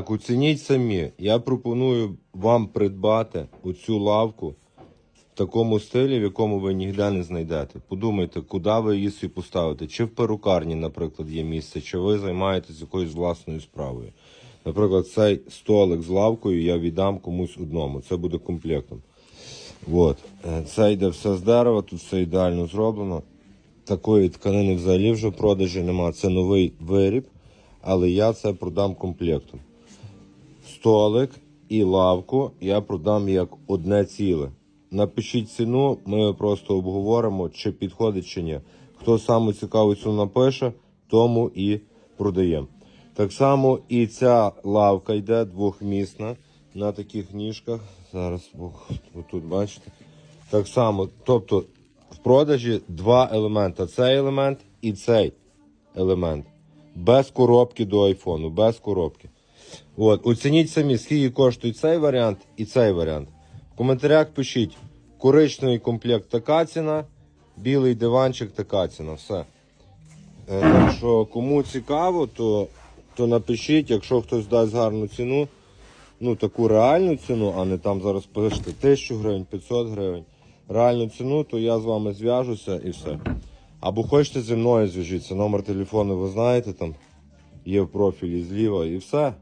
Так, оцініть самі. Я пропоную вам придбати оцю лавку в такому стилі, в якому ви ніде не знайдете. Подумайте, куди ви її собі поставите. Чи в перукарні, наприклад, є місце, чи ви займаєтесь якоюсь власною справою. Наприклад, цей столик з лавкою я віддам комусь одному. Це буде комплектом. От. Е, Це йде все з дерева, тут все ідеально зроблено. Такої тканини взагалі вже в продажі нема. Це новий виріб, але я це продам комплектом. Столик і лавку я продам як одне ціле. Напишіть ціну, ми просто обговоримо, чи підходить, чи ні. Хто саме цікавий ціну напише, тому і продаємо. Так само і ця лавка йде двохмісна на таких ніжках. Зараз тут бачите. Так само, тобто в продажі два елемента: цей елемент і цей елемент. Без коробки до айфону, без коробки. От, оцініть самі, скільки коштує цей варіант і цей варіант. В коментарях пишіть коричневий комплект така ціна, білий диванчик така ціна. Все. Е, Так що кому цікаво, то, то напишіть, якщо хтось дасть гарну ціну, ну таку реальну ціну, а не там зараз пишете 1000 гривень, 500 гривень. Реальну ціну, то я з вами зв'яжуся і все. Або хочете зі мною зв'яжіться, номер телефону ви знаєте там, є в профілі зліва і все.